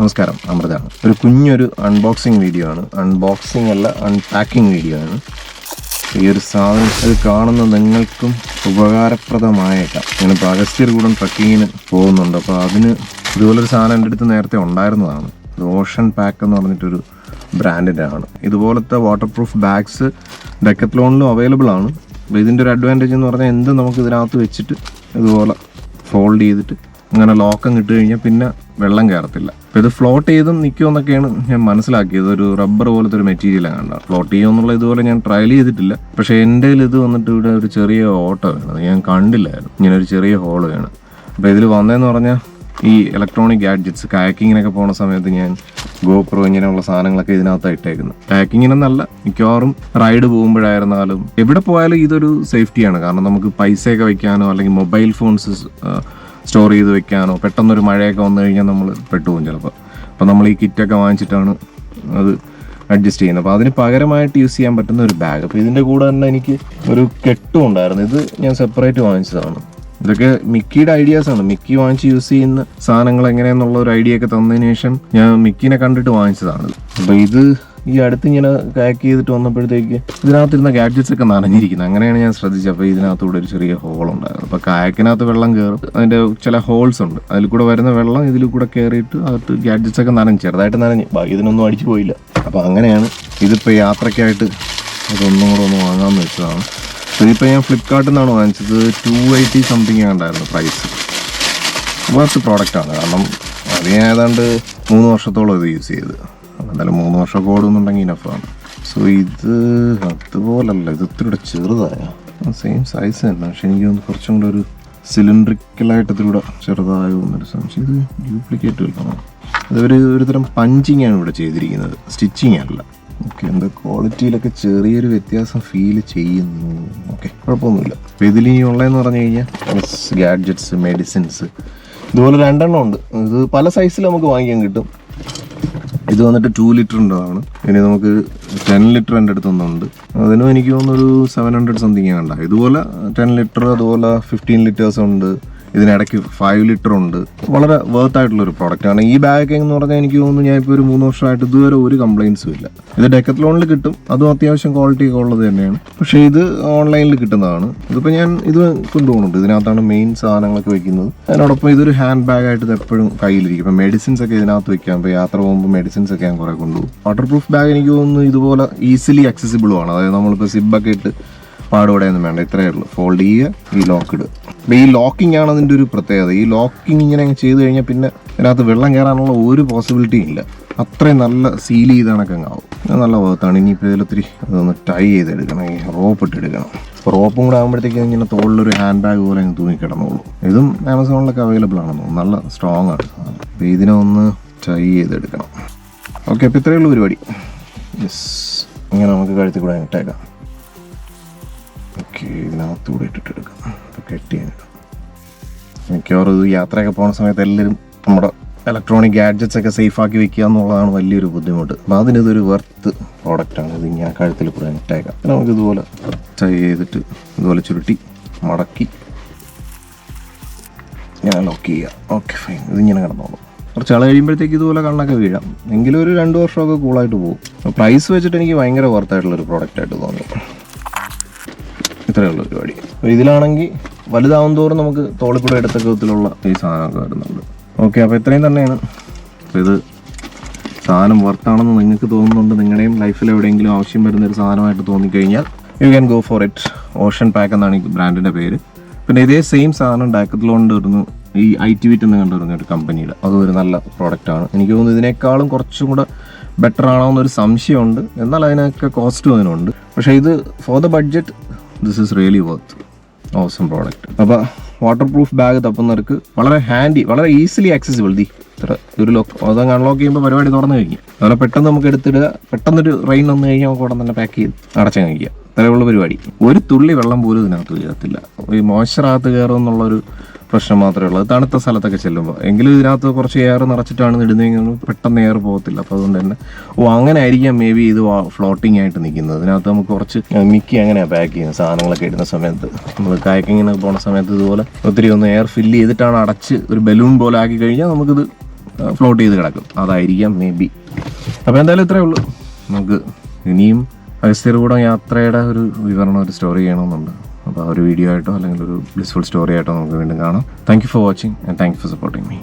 നമസ്കാരം അമൃതാണ്. ഒരു കുഞ്ഞൊരു അൺബോക്സിങ് വീഡിയോ ആണ്. അൺബോക്സിംഗ് അല്ല അൺപാക്കിംഗ് വീഡിയോ ആണ്. ഈ ഒരു സാധനം ഇത് കാണുന്ന നിങ്ങൾക്കും ഉപകാരപ്രദമായേക്കാം. ഞാനിപ്പോൾ അഗസ്ത്യർകൂടം ട്രക്കിങ്ങിന് പോകുന്നുണ്ട്. അപ്പോൾ അതിന് ഇതുപോലൊരു സാധനം എന്റെ അടുത്ത് നേരത്തെ ഉണ്ടായിരുന്നതാണ്. ഓഷൻ പാക്ക് എന്ന് പറഞ്ഞിട്ടൊരു ബ്രാൻഡിന്റെ ആണ്. ഇതുപോലത്തെ വാട്ടർ പ്രൂഫ് ബാഗ്സ് ഡെക്കത്ലോണിലും അവൈലബിൾ ആണ്. അപ്പോൾ ഇതിന്റെ ഒരു അഡ്വാന്റേജ് എന്ന് പറഞ്ഞാൽ എന്ത് നമുക്ക് ഇതിനകത്ത് വെച്ചിട്ട് ഇതുപോലെ ഫോൾഡ് ചെയ്തിട്ട് അങ്ങനെ ലോക്കം കിട്ടുകഴിഞ്ഞാൽ കഴിഞ്ഞാൽ പിന്നെ വെള്ളം കയറത്തില്ല. അപ്പോൾ ഇത് ഫ്ലോട്ട് ചെയ്തും നിൽക്കുമെന്നൊക്കെയാണ് ഞാൻ മനസ്സിലാക്കിയത്. ഒരു റബ്ബർ പോലത്തെ ഒരു മെറ്റീരിയലാണ് കണ്ട ഫ്ലോട്ട് ചെയ്യുമെന്നുള്ള ഇതുപോലെ ഞാൻ ട്രയൽ ചെയ്തിട്ടില്ല. പക്ഷേ എന്റെ ഇത് വന്നിട്ട് ഇവിടെ ഒരു ചെറിയ ഓട്ടോ വേണം ഞാൻ കണ്ടില്ലായിരുന്നു. ഇങ്ങനെ ഒരു ചെറിയ ഹോൾ വേണം അപ്പോൾ ഇതിൽ വന്നതെന്ന് പറഞ്ഞാൽ ഈ ഇലക്ട്രോണിക് ഗാഡ്ജറ്റ്സ് കാക്കിങ്ങിനൊക്കെ പോണ സമയത്ത് ഞാൻ ഗോപ്രോ ഇങ്ങനെയുള്ള സാധനങ്ങളൊക്കെ ഇതിനകത്താണ് ഇട്ടേക്കുന്നത് പാക്കിങ്ങിനൊന്നല്ല മിക്കവാറും റൈഡ് പോകുമ്പോഴായിരുന്നാലും എവിടെ പോയാലും ഇതൊരു സേഫ്റ്റിയാണ് കാരണം നമുക്ക് പൈസയൊക്കെ വയ്ക്കാനോ അല്ലെങ്കിൽ മൊബൈൽ ഫോൺസ് സ്റ്റോർ ചെയ്ത് വെക്കാനോ പെട്ടെന്നൊരു മഴയൊക്കെ വന്നു കഴിഞ്ഞാൽ നമ്മൾ പെട്ടുപോകും ചിലപ്പോൾ. അപ്പോൾ നമ്മൾ ഈ കിറ്റൊക്കെ വാങ്ങിച്ചിട്ടാണ് അത് അഡ്ജസ്റ്റ് ചെയ്യുന്നത്. അപ്പോൾ അതിന് പകരമായിട്ട് യൂസ് ചെയ്യാൻ പറ്റുന്ന ഒരു ബാഗ്. അപ്പോൾ ഇതിന്റെ കൂടെ തന്നെ എനിക്ക് ഒരു കെട്ടും ഉണ്ടായിരുന്നു. ഇത് ഞാൻ സെപ്പറേറ്റ് വാങ്ങിച്ചതാണ്. ഇതൊക്കെ മിക്കിയുടെ ഐഡിയാസ് ആണ് മിക്കി വാങ്ങിച്ച് യൂസ് ചെയ്യുന്ന സാധനങ്ങൾ എങ്ങനെയെന്നുള്ള ഒരു ഐഡിയ ഒക്കെ തന്നതിന് ശേഷം ഞാൻ മിക്കിനെ കണ്ടിട്ട് വാങ്ങിച്ചതാണ്. അപ്പോൾ ഇത് ഈ അടുത്ത് ഇങ്ങനെ പാക്ക് ചെയ്തിട്ട് വന്നപ്പോഴത്തേക്ക് ഇതിനകത്തിരുന്ന ഗാഡ്ജറ്റ്സ് ഒക്കെ നനഞ്ഞിരിക്കുന്നത് അങ്ങനെയാണ് ഞാൻ ശ്രദ്ധിച്ചത്. അപ്പോൾ ഇതിനകത്തൂടെ ഒരു ചെറിയ ഹോൾ ഉണ്ടായിരുന്നു. അപ്പോൾ കായക്കിനകത്ത് വെള്ളം കയറും അതിന്റെ ചില ഹോൾസ് ഉണ്ട്. അതിൽ കൂടെ വരുന്ന വെള്ളം ഇതിൽ കൂടെ കയറിയിട്ട് അകത്ത് ഗാഡ്ജറ്റ്സ് ഒക്കെ നനഞ്ഞു ചെറുതായിട്ട് നനഞ്ഞ്. ബാക്കി ഇതിനൊന്നും അടിച്ചു പോയില്ല. അപ്പോൾ അങ്ങനെയാണ് ഇതിപ്പോൾ യാത്രക്കായിട്ട് ഇതൊന്നും കൂടെ ഒന്ന് വാങ്ങാമെന്ന് വെച്ചതാണ്. ഇതിപ്പോൾ ഞാൻ ഫ്ലിപ്കാർട്ടിൽ നിന്നാണ് വാങ്ങിച്ചത്. ടു എയ്റ്റി സംതിങ് ഉണ്ടായിരുന്നു പ്രൈസ് വർത്ത് പ്രോഡക്റ്റാണ് കാരണം അത് ഞാൻ ഏതാണ്ട് മൂന്ന് വർഷത്തോളം ഇത് യൂസ് ചെയ്ത്. എന്തായാലും മൂന്ന് വർഷമൊക്കെ ഓടുന്നുണ്ടെങ്കിൽ ഇനഫാണ് സോ ഇത് അതുപോലല്ല ഇത് ഇത്തിരി കൂടെ ചെറുതായ. സെയിം സൈസ് തന്നെ പക്ഷെ എനിക്ക് തോന്നുന്നു കുറച്ചും കൂടെ ഒരു സിലിണ്ടറിക്കലായിട്ട് ഇതിലൂടെ ചെറുതായോ എന്നൊരു സംശയം. ഇത് ഡ്യൂപ്ലിക്കേറ്റ് അതൊരു ഒരു തരം പഞ്ചിങ് ആണ് ഇവിടെ ചെയ്തിരിക്കുന്നത്. സ്റ്റിച്ചിങ് അല്ല. ഓക്കെ എന്താ ക്വാളിറ്റിയിലൊക്കെ ചെറിയൊരു വ്യത്യാസം ഫീൽ ചെയ്യുന്നു. ഓക്കെ കുഴപ്പമൊന്നുമില്ല. അപ്പോൾ ഇതിൽ ഈ ഉള്ളതെന്ന് പറഞ്ഞു കഴിഞ്ഞാൽ ഗാഡ്ജറ്റ്സ് മെഡിസിൻസ് ഇതുപോലെ രണ്ടെണ്ണം ഉണ്ട്. ഇത് പല സൈസിൽ നമുക്ക് വാങ്ങിക്കാൻ കിട്ടും. ഇത് വന്നിട്ട് ടു ലിറ്ററിന്റെതാണ് ഇനി നമുക്ക് ടെൻ ലിറ്റർ എന്റെ അടുത്ത് ഒന്നുണ്ട് അതിനും എനിക്ക് തോന്നുന്നു ഒരു സെവൻ ഹൺഡ്രഡ് സംതിങ് ആണ് ഇതുപോലെ ടെൻ ലിറ്റർ അതുപോലെ ഫിഫ്റ്റീൻ ലിറ്റേഴ്സ് ഉണ്ട്. ഇതിനിടയ്ക്ക് ഫൈവ് ലിറ്റർ ഉണ്ട്. വളരെ വേർത്ത് ആയിട്ടുള്ള ഒരു ആണ് ഈ ബാഗ് എന്ന് പറഞ്ഞാൽ എനിക്ക് തോന്നുന്നു ഞാൻ ഇപ്പോൾ ഒരു മൂന്ന് വർഷമായിട്ട് ഇതുവരെ ഒരു കംപ്ലയിൻസും ഇല്ല. ഇത് ഡെക്കത്ലോണിൽ കിട്ടും. അതും അത്യാവശ്യം ക്വാളിറ്റി ഒക്കെ ഉള്ളത് തന്നെയാണ്. പക്ഷേ ഇത് ഓൺലൈനിൽ കിട്ടുന്നതാണ്. ഇതിപ്പോൾ ഞാൻ ഇത് കൊണ്ടുപോകുന്നുണ്ട്. ഇതിനകത്താണ് മെയിൻ സാധനങ്ങളൊക്കെ വെക്കുന്നത്. അതിനോടൊപ്പം ഇതൊരു ഹാൻഡ് ബാഗ് ആയിട്ട് ഇത് എപ്പോഴും കയ്യിലിരിക്കും. ഇപ്പം മെഡിസിൻസ് ഒക്കെ ഇതിനകത്ത് വെക്കാം. ഇപ്പോൾ യാത്ര പോകുമ്പോൾ മെഡിസിൻസ് ഒക്കെ ഞാൻ കുറേ കൊണ്ടുപോകും. വാട്ടർ പ്രൂഫ് ബാഗ് എനിക്ക് തോന്നുന്നു ഇതുപോലെ ഈസിലി അക്സസിബിളും ആണ്. അതായത് നമ്മളിപ്പോൾ സിബൊക്കെ ഇട്ട് പാടുപടയൊന്നും വേണ്ട. ഇത്രയേ ഉള്ളൂ. ഫോൾഡ് ചെയ്യുക ഈ ലോക്ക് ഇടുക. ഈ ലോക്കിംഗ് ആണ് അതിന്റെ ഒരു പ്രത്യേകത. ഈ ലോക്കിംഗ് ഇങ്ങനെ ചെയ്ത് കഴിഞ്ഞാൽ പിന്നെ അതിനകത്ത് വെള്ളം കയറാനുള്ള ഒരു പോസിബിലിറ്റിയും ഇല്ല. അത്രയും നല്ല സീൽ ചെയ്ത് കണക്കങ്ങ് ആവും നല്ല ഭാഗത്താണ്. ഇനിയിപ്പോൾ ഇതിലൊത്തിരി അതൊന്ന് ടൈ ചെയ്തെടുക്കണം. ഈ റോപ്പ് ഇട്ടെടുക്കണം അപ്പോൾ റോപ്പും കൂടെ ആകുമ്പോഴത്തേക്കും ഇങ്ങനെ തോളിലൊരു ഹാൻഡ് ബാഗ് പോലെ അങ്ങ് തൂങ്ങി കിടന്നോളൂ. ഇതും ആമസോണിലൊക്കെ അവൈലബിൾ ആണെന്ന് നല്ല സ്ട്രോങ് ആണ്. അപ്പോൾ ഇതിനെ ഒന്ന് ടൈ ചെയ്തെടുക്കണം. ഓക്കെ അപ്പോൾ ഇത്രയേ ഉള്ളൂ പരിപാടി. യെസ് ഇങ്ങനെ നമുക്ക് കഴുത്തിൽ കൂടെ ഇട്ടേക്കാം. ഓക്കെ ഇതിനകത്തൂടെ ഇട്ടിട്ടെടുക്കാം അപ്പോൾ കെട്ടിയെടുക്കാം മിക്കവാറും ഇത് യാത്രയൊക്കെ പോകുന്ന സമയത്ത് എല്ലാവരും നമ്മുടെ ഇലക്ട്രോണിക് ഗാഡ്ജറ്റ്സ് ഒക്കെ സേഫ് ആക്കി വെക്കുക എന്നുള്ളതാണ് വലിയൊരു ബുദ്ധിമുട്ട്. അപ്പം അതിനിതൊരു വെർത്ത് പ്രോഡക്റ്റാണ് ഇത് ഞാൻ കഴുത്തിൽ കൂടെ അപ്പോൾ നമുക്ക് ഇതുപോലെ ടൈ ചെയ്തിട്ട് ഇതുപോലെ ചുരുട്ടി മടക്കി ഇങ്ങനെ ലോക്ക് ചെയ്യുക ഓക്കെ ഫൈൻ ഇതിങ്ങനെ കിടന്നോളൂ. കുറച്ച് ആൾ കഴിയുമ്പോഴത്തേക്ക് ഇതുപോലെ കണ്ണൊക്കെ വീഴാം. എങ്കിലും ഒരു രണ്ട് വർഷമൊക്കെ കൂളായിട്ട് പോകും. പ്രൈസ് വെച്ചിട്ട് എനിക്ക് ഭയങ്കര വർത്തായിട്ടുള്ളൊരു പ്രോഡക്റ്റായിട്ട് തോന്നി ഇത്രയുള്ള പരിപാടി. ഇതിലാണെങ്കിൽ വലുതാവും തോറും നമുക്ക് തോളിക്കൂടെ എടുത്ത വിധത്തിലുള്ള ഈ സാധനമൊക്കെ വരുന്നുണ്ട്. ഓക്കെ അപ്പോൾ ഇത്രയും തന്നെയാണ്. ഇത് സാധനം വർത്താണെന്ന് നിങ്ങൾക്ക് തോന്നുന്നുണ്ട്. നിങ്ങളുടെയും ലൈഫിൽ എവിടെയെങ്കിലും ആവശ്യം വരുന്ന ഒരു സാധനമായിട്ട് തോന്നിക്കഴിഞ്ഞാൽ you can go for it Ocean Pack എന്നാണ് ഈ ബ്രാൻഡിന്റെ പേര്. പിന്നെ ഇതേ സെയിം സാധനം ഡാക്കത്തിലോണ്ട് വരുന്നു ഈ ഐ ടി വിറ്റ് എന്ന് കണ്ടുവരുന്ന ഒരു കമ്പനിയുടെ അതും ഒരു നല്ല പ്രോഡക്റ്റ് ആണ്. എനിക്ക് തോന്നുന്നു ഇതിനേക്കാളും കുറച്ചും കൂടെ ബെറ്റർ ആണോ എന്നൊരു സംശയമുണ്ട്. എന്നാൽ അതിനൊക്കെ കോസ്റ്റും അതിനുണ്ട്. പക്ഷേ ഇത് for the budget this is really worth awesome product അപ്പോൾ വാട്ടർ പ്രൂഫ് ബാഗ് തപ്പുന്നവർക്ക് വളരെ ഹാൻഡി വളരെ ഈസിലി ആക്സസിബിൾ ദി ഇത്ര ഒരു ലോക്ക് അതങ്ങ് അൺലോക്ക് ചെയ്യുമ്പോൾ പരിപാടി തുറന്നു കഴിഞ്ഞു അതുപോലെ പെട്ടെന്ന് നമുക്ക് എടുത്തിടുക. പെട്ടെന്നൊരു റെയിൻ വന്നു കഴിഞ്ഞാൽ നമുക്ക് ഉടൻ തന്നെ പാക്ക് ചെയ്ത് അടച്ചു കഴിക്കുക ഇത്രയുള്ള പരിപാടി. ഒരു തുള്ളി വെള്ളം പോലും ഇതിനകത്ത് കയറത്തില്ല ഈ മോയ്സ്ചറാകത്ത് കയറും എന്നുള്ളൊരു പ്രശ്നം മാത്രമേ ഉള്ളൂ. തണുത്ത സ്ഥലത്തൊക്കെ ചെല്ലുമ്പോൾ എങ്കിലും ഇതിനകത്ത് കുറച്ച് എയർ നിറച്ചിട്ടാണ് ഇടുന്നതെങ്കിൽ പെട്ടെന്ന് എയർ പോകത്തില്ല. അപ്പോൾ അതുകൊണ്ട് തന്നെ ഓ അങ്ങനെ ആയിരിക്കാം മേ ബി ഇത് ഫ്ലോട്ടിംഗ് ആയിട്ട് നിൽക്കുന്നത്. ഇതിനകത്ത് നമുക്ക് കുറച്ച് മിക്കി അങ്ങനെയാണ് പാക്ക് ചെയ്യുന്നത്. സാധനങ്ങളൊക്കെ ഇടുന്ന സമയത്ത്. നമ്മൾ കായക്കിങ്ങിന് പോണ സമയത്ത് ഇതുപോലെ ഒത്തിരി ഒന്ന് എയർ ഫില്ല് ചെയ്തിട്ടാണ് അടച്ച് ഒരു ബലൂൺ പോലെ ആക്കി കഴിഞ്ഞാൽ നമുക്കിത് ഫ്ലോട്ട് ചെയ്ത് കിടക്കും. അതായിരിക്കാം മേ ബി അപ്പോൾ എന്തായാലും ഇത്രയേ ഉള്ളൂ. നമുക്ക് ഇനിയും അഗസ്ത്യർകൂടം യാത്രയുടെ ഒരു വിവരണം ഒരു സ്റ്റോറി ചെയ്യണമെന്നുണ്ട്. അപ്പോൾ ആ ഒരു വീഡിയോ ആയിട്ടോ അല്ലെങ്കിൽ ഒരു ബ്ലിസ്ഫുൾ സ്റ്റോറി ആയിട്ടോ നമുക്ക് വീണ്ടും കാണാം. Thank you for watching and thank you for supporting me